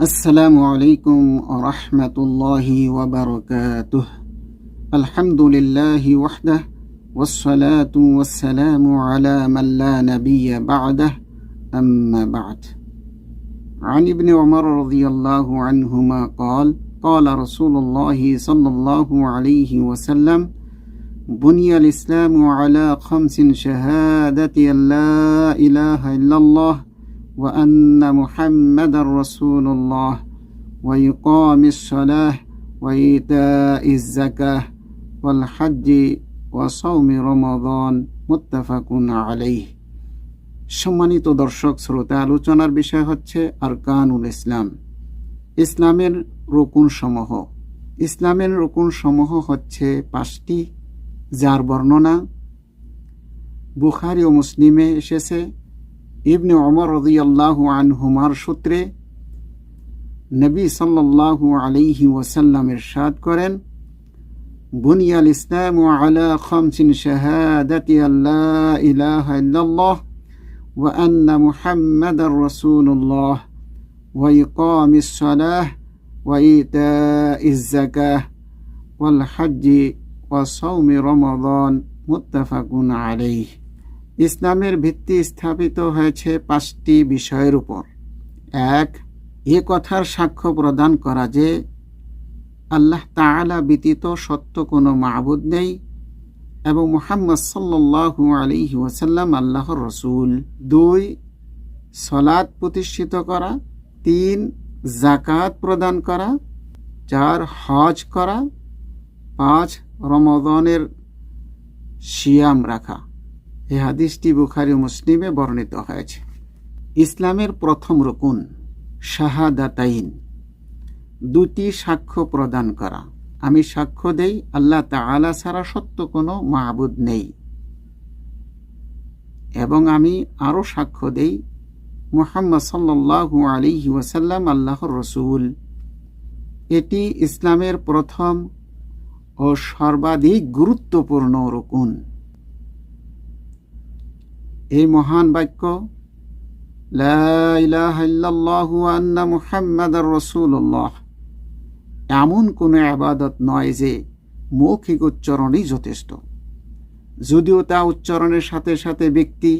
السلام عليكم ورحمة الله وبركاته. الحمد لله وحده والصلاة والسلام على من لا نبي بعده. أما بعد. عن ابن عمر رضي الله عنهما قال قال رسول الله صلى الله عليه وسلم بني الإسلام على خمس شهادة لا إله إلا الله وأن محمد رسول الله وإقام الصلاة وإيتاء الزكاة والحج وصوم رمضان متفق عليه সম্মানিত দর্শক শ্রোতা আলোচনার বিষয় হচ্ছে আরকানুল ইসলাম ইসলামের রকুন সমূহ ইসলামের রকুন সমূহ হচ্ছে পাঁচটি যার বর্ণনা বুখারি ও মুসলিমে এসেছে ইবনে অমর রদিয়াল্লাহু আনহুমার সূত্রে নবী সাল্লাল্লাহু আলাইহি ওয়াসাল্লাম ইরশাদ করেন বুনিয়াল ইসলাম আলা খামসিন শাহাদাতি আল্লা ইলাহা ইল্লাল্লাহ ওয়া আন্না মুহাম্মাদার রাসূলুল্লাহ ওয়া ইকামিস সালাহ ওয়া ইতাইজ যাকাহ ওয়াল হজ্জি ওয়া সাওমি রমাদান মুত্তাফাকুন আলাইহি ইসলামের ভিত্তি স্থাপিত হয়েছে পাঁচটি বিষয়ের উপর। এক, এ কথার সাক্ষ্য প্রদান করা যে আল্লাহ তাআলা ব্যতীত সত্য কোনো মাহবুদ নেই এবং মুহাম্মদ সাল্লাল্লাহু আলাইহি ওয়াসাল্লাম আল্লাহর রসুল। দুই সলাদ প্রতিষ্ঠিত করা। তিন জাকাত প্রদান করা। চার, হজ করা। পাঁচ রমদনের শিয়াম রাখা। এ হাদিসটি বুখারি মুসলিমে বর্ণিত হয়েছে। ইসলামের প্রথম রকুন, শাহাদাতাইন। দুটি সাক্ষ্য প্রদান করা। আমি সাক্ষ্য দেই, আল্লাহ তাআলা ছাড়া সত্য কোনো মাহবুদ নেই। এবং আমি আরও সাক্ষ্য দেই, মুহাম্মদ সাল্লাল্লাহু আলাইহি ওয়াসাল্লাম, আল্লাহর রসুল। এটি ইসলামের প্রথম ও সর্বাধিক গুরুত্বপূর্ণ রকুন। এই মহান বাক্য রসুল্লাহ এমন কোনো আবাদত নয় যে মৌখিক উচ্চারণই যথেষ্ট। যদিও তা উচ্চারণের সাথে সাথে ব্যক্তি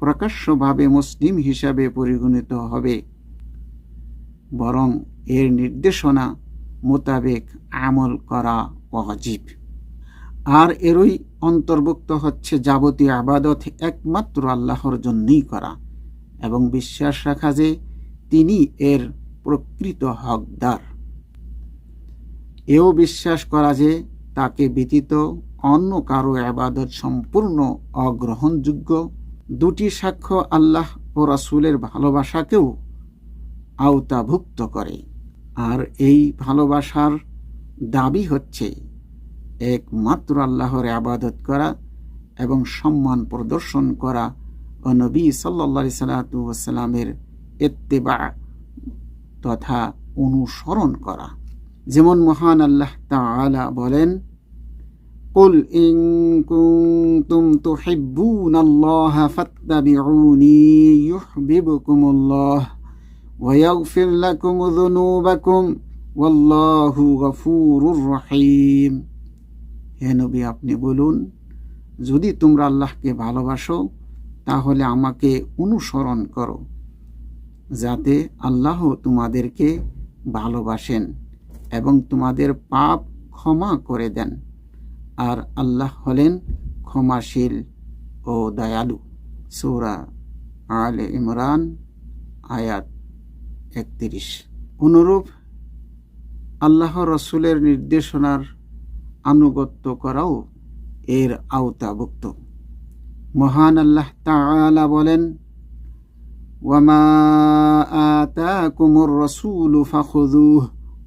প্রকাশ্যভাবে মুসলিম হিসাবে পরিগণিত হবে, বরং এর নির্দেশনা মোতাবেক আমল করা অজীব আর এরই অন্তর্ভুক্ত হচ্ছে যাবতীয় আবাদত একমাত্র আল্লাহর জন্যই করা এবং বিশ্বাস রাখা যে তিনি এর প্রকৃত হকদার। এও বিশ্বাস করা যে তাকে ব্যতীত অন্য কারও আবাদত সম্পূর্ণ অগ্রহণযোগ্য। দুটি সাক্ষ্য আল্লাহ ও রাসুলের ভালোবাসাকেও আওতাভুক্ত করে। আর এই ভালোবাসার দাবি হচ্ছে একমাত্র আল্লাহর আবাদত করা এবং সম্মান প্রদর্শন করা ও নবী সাল্লা সাল্লাতামের এত্তেবা তথা অনুসরণ করা যেমন মহান আল্লাহ তাআলা বলেন قل إن كنتم تحبون الله فاتبعوني يحببكم الله ويغفر لكم ذنوبكم والله غفور رحيم হে নবী, আপনি বলুন, যদি তোমরা আল্লাহকে ভালোবাসো, তাহলে আমাকে অনুসরণ করো, যাতে আল্লাহ তোমাদেরকে ভালোবাসেন এবং তোমাদের পাপ ক্ষমা করে দেন। আর আল্লাহ হলেন ক্ষমাশীল ও দয়ালু। সৌরা আলে ইমরান, আয়াত একত্রিশ। অনুরূপ আল্লাহ রসুলের নির্দেশনার আনুগত্য করাও এর আওতাভুক্ত। মহান আল্লাহ তাআলা বলেন, ওয়ামা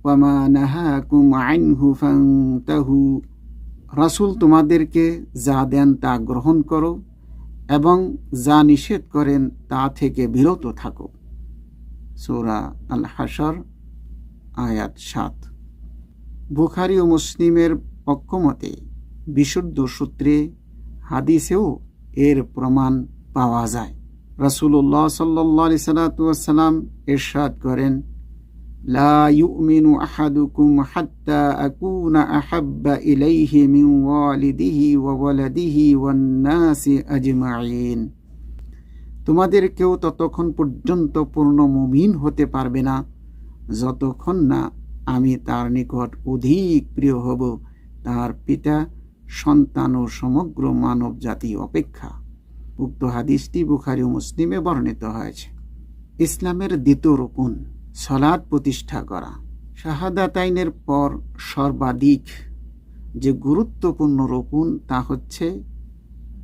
ওয়ামা ফান্তাহু। রাসূল তোমাদেরকে যা দেন তা গ্রহণ করো এবং যা নিষেধ করেন তা থেকে বিরত থাকো। সূরা আল হাসর আয়াত সাত। বুখারি ও মুসলিমের অক্ষমতে বিশুদ্ধ সূত্রে হাদিসেও এর প্রমাণ পাওয়া যায়। রসুল্লাহ সাল্লি সালাতাম এরশাদ করেন আহাদুকুম আহাব্বা তোমাদের কেউ ততক্ষণ পর্যন্ত পূর্ণ মুমিন হতে পারবে না, যতক্ষণ না আমি তার নিকট অধিক প্রিয় হব। তার পিতা, সন্তান ও সমগ্র মানব জাতি অপেক্ষা। উক্ত হাদিসটি বুখারি মুসলিমে বর্ণিত হয়েছে। ইসলামের দ্বিতীয় রূপন সলাদ প্রতিষ্ঠা করা। শাহাদাতাইনের পর সর্বাধিক যে গুরুত্বপূর্ণ রোপণ তা হচ্ছে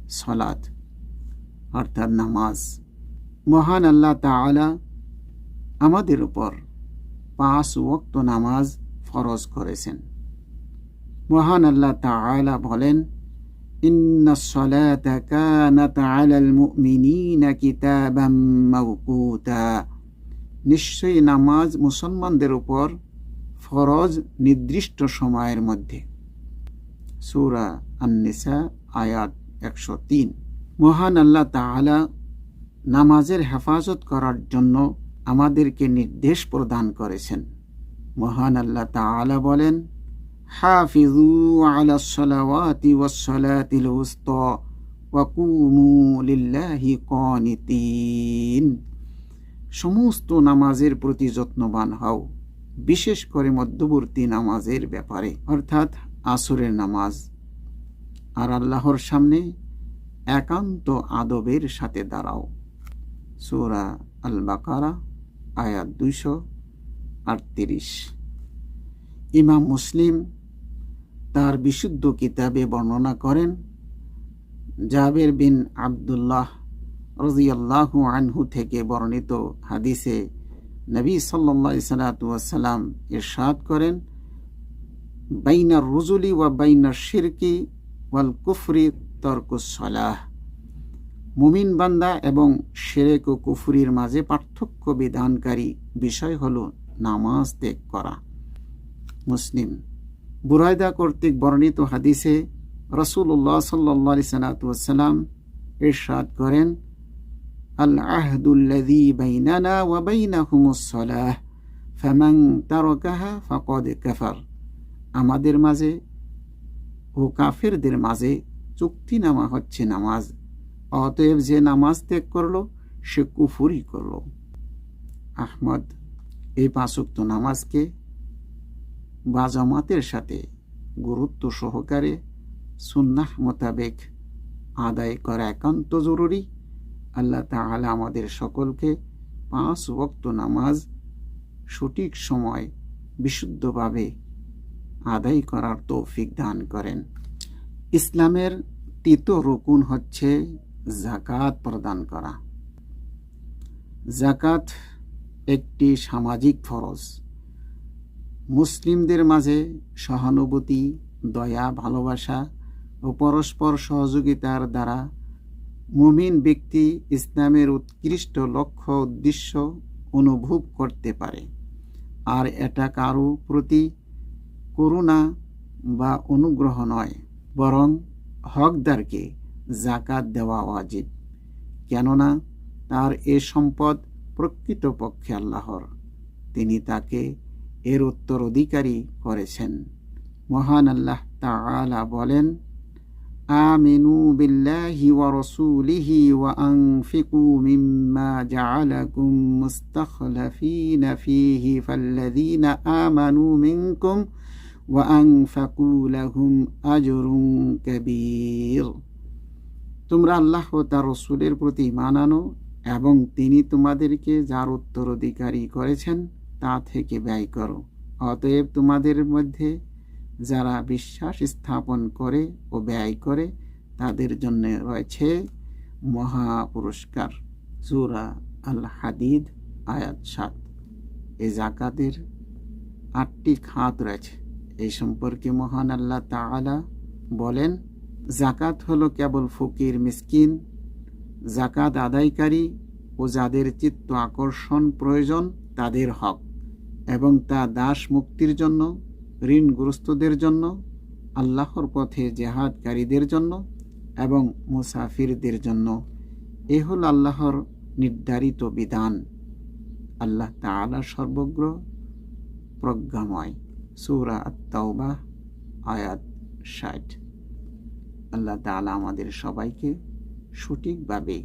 সলাদ অর্থাৎ নামাজ। মহান আল্লাহ তাআলা আমাদের উপর পাঁচ ওক্ত নামাজ ফরজ করেছেন। মহান আল্লাহ তাআলা বলেন নিশ্চয়ই নামাজ মুসলমানদের উপর ফরজ নির্দিষ্ট সময়ের মধ্যে। সূরা আন-নিসা, আয়াত একশো তিন। মহান আল্লাহ তাআলা নামাজের হেফাজত করার জন্য আমাদেরকে নির্দেশ প্রদান করেছেন। মহান আল্লাহ তাআলা বলেন হাফিজু আলা সলাওয়াতি ওয়াস সালাতিল উস্তা ওয়া সমস্ত নামাজের প্রতি যত্নবান হও, বিশেষ করে মধ্যবর্তী নামাজের ব্যাপারে, অর্থাৎ আসরের নামাজ। আর আল্লাহর সামনে একান্ত আদবের সাথে দাঁড়াও। সুরা আল বাকারা আয়াত দুইশো আটত্রিশ। ইমাম মুসলিম তার বিশুদ্ধ কিতাবে বর্ণনা করেন জাবের বিন আবদুল্লাহ রাজিয়াল্লাহু আনহু থেকে বর্ণিত হাদিসে নবী সাল্লাহ সাল্লাতুয়াসাল্লাম ইরশাদ করেন বাইনার রুজুলি ওয়া বাইনার শিরকি ওয়াল কুফরি তর্কুসলাহ মুমিন বান্দা এবং শেরেক ও কুফরির মাঝে পার্থক্য বিধানকারী বিষয় হল নামাজ ত্যাগ করা। মুসলিম বুরাইদা কর্তৃক বর্ণিত হাদিসে রসুল্লাহ সাল্লি সাল্লাম ইরশাদ করেন, আল তারাকাহা ফাকাদ কাফার। আমাদের মাঝে ও কাফেরদের মাঝে চুক্তি চুক্তিনামা হচ্ছে নামাজ। অতএব যে নামাজ ত্যাগ করল, সে কুফুরি করল। আহমদ, এই পাঁচুক্ত নামাজকে বা জামাতের সাথে গুরুত্ব সহকারে সুন্নাহ মোতাবেক আদায় করা একান্ত জরুরি। আল্লাহ তাহলে আমাদের সকলকে পাঁচ ওক্ত নামাজ সঠিক সময় বিশুদ্ধভাবে আদায় করার তৌফিক দান করেন। ইসলামের তৃতীয় রকুন হচ্ছে জাকাত প্রদান করা। জাকাত একটি সামাজিক ফরজ। মুসলিমদের মাঝে সহানুভূতি, দয়া, ভালোবাসা ও পরস্পর সহযোগিতার দ্বারা মুমিন ব্যক্তি ইসলামের উৎকৃষ্ট লক্ষ্য, উদ্দেশ্য অনুভব করতে পারে। আর এটা কারও প্রতি করুণা বা অনুগ্রহ নয়, বরং হকদারকে জাকাত দেওয়া ওয়াজিব। কেননা তার এ সম্পদ প্রকৃতপক্ষে আল্লাহর। তিনি তাকে এর উত্তর অধিকারী করেছেন। মহান আল্লাহ তালা বলেন, আমিনু বিল্লাহি ওয়া রাসূলিহি ওয়া আনফিকু মিম্মা জাআলাকুম মুস্তাখলাফিনা ফীহি ফাল্লাযীনা আমানু মিনকুম ওয়া আনফাকু লাহুম আজরুন কাবীর। তোমরা আল্লাহ ও তার রসুলের প্রতি মানানো এবং তিনি তোমাদেরকে যার উত্তরাধিকারী করেছেন তা থেকে ব্যয় করো। অতএব তোমাদের মধ্যে যারা বিশ্বাস স্থাপন করে ও ব্যয় করে, তাদের জন্য রয়েছে মহা পুরস্কার। জুরা আল হাদিদ আয়াত সাত। এই জাকাতের আটটি খাত রয়েছে। এই সম্পর্কে মহান আল্লাহ তাআলা বলেন জাকাত হলো কেবল ফকির, মিসকিন জাকাত আদায়কারী ও যাদের চিত্ত আকর্ষণ প্রয়োজন, তাদের হক। এবং তা দাস মুক্তির জন্য, ঋণগ্রস্তদের জন্য, আল্লাহর পথে জেহাদকারীদের জন্য এবং মুসাফিরদের জন্য। এ হল আল্লাহর নির্ধারিত বিধান। আল্লাহ তালা সর্বগ্র প্রজ্ঞাময়। সুরা আত্মাউবা আয়াত ষাট। আল্লাহ তাআলা আমাদের সবাইকে সঠিকভাবে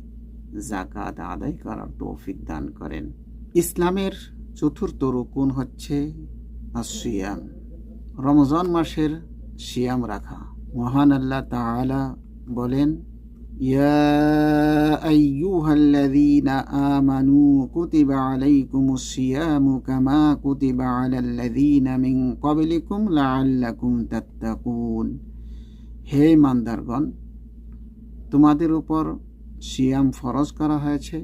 জাকাত আদায় করার তৌফিক দান করেন। ইসলামের চতুর্থ রুকুন হচ্ছে আসিয়াম রমজান মাসের সিয়াম রাখা মহান আল্লাহ তাআলা বলেন يا أيها الذين آمنوا كتب عليكم الصيام كما كتب على الذين من قبلكم لعلكم تتقون হে মান্দারগণ তোমাদের উপর সিয়াম ফরজ করা হয়েছে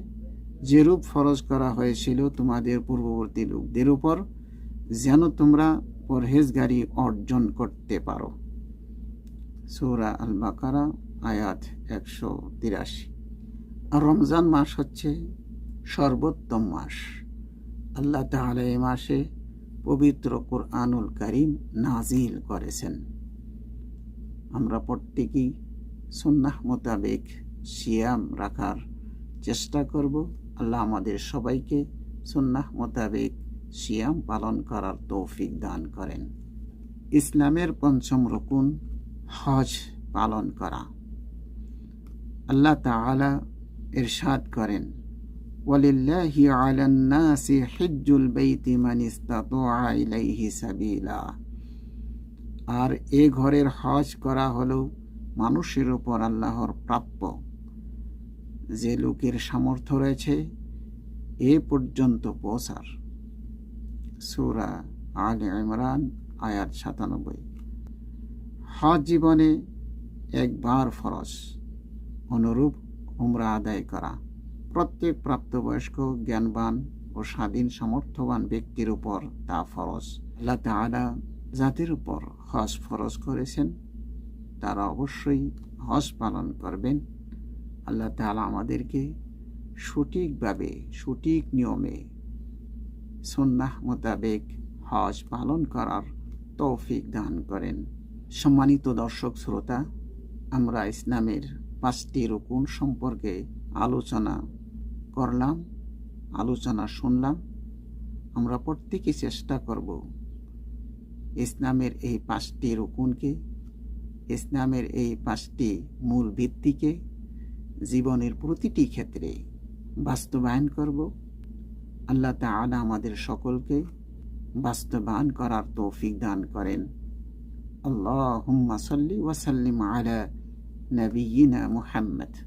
যেরূপ ফরজ করা হয়েছিল তোমাদের পূর্ববর্তী লোকদের উপর, যেন তোমরা পরহেজগারি অর্জন করতে পারো। সৌরা আল বাকারা আয়াত একশো তিরাশি। আর রমজান মাস হচ্ছে সর্বোত্তম মাস। আল্লাহ তাহলে এ মাসে পবিত্র কোরআনুল করিম নাজিল করেছেন। আমরা প্রত্যেকেই সুন্নাহ মোতাবেক সিয়াম রাখার চেষ্টা করব। আল্লাহ আমাদের সবাইকে সুন্নাহ মোতাবেক সিয়াম পালন করার তৌফিক দান করেন। ইসলামের পঞ্চম রকুন, হজ পালন করা। আল্লাহ তাআলা ইরশাদ করেন আর এ ঘরের হজ করা হলো মানুষের উপর আল্লাহর প্রাপ্য। যে লোকের সামর্থ্য রয়েছে, এ পর্যন্ত পৌঁছার। সুরা আল ইমরান, আয়াত সাতানব্বই। হজ জীবনে একবার ফরজ, অনুরূপ উমরা আদায় করা। প্রত্যেক প্রাপ্তবয়স্ক, জ্ঞানবান ও স্বাধীন সামর্থ্যবান ব্যক্তির উপর তা ফরজ। আল্লাহ তাআলা যাদের উপর হজ ফরজ করেছেন, তারা অবশ্যই হজ পালন করবেন। আল্লাহ তাআলা আমাদেরকে সঠিকভাবে, সঠিক নিয়মে সন্ন্যাহ মোতাবেক হজ পালন করার তৌফিক দান করেন। সম্মানিত দর্শক শ্রোতা, আমরা ইসলামের পাঁচটি রকুন সম্পর্কে আলোচনা করলাম, আলোচনা শুনলাম। আমরা প্রত্যেকে চেষ্টা করব ইসলামের এই পাঁচটি রকুনকে, ইসলামের এই পাঁচটি মূল ভিত্তিকে জীবনের প্রতিটি ক্ষেত্রে বাস্তবায়ন করব। আল্লাহ তালা আমাদের সকলকে বাস্তবায়ন করার তৌফিক দান করেন। আল্লাহ সাল্লি ওয়াসাল্লিম আলা নবীনা মুহাম্মদ।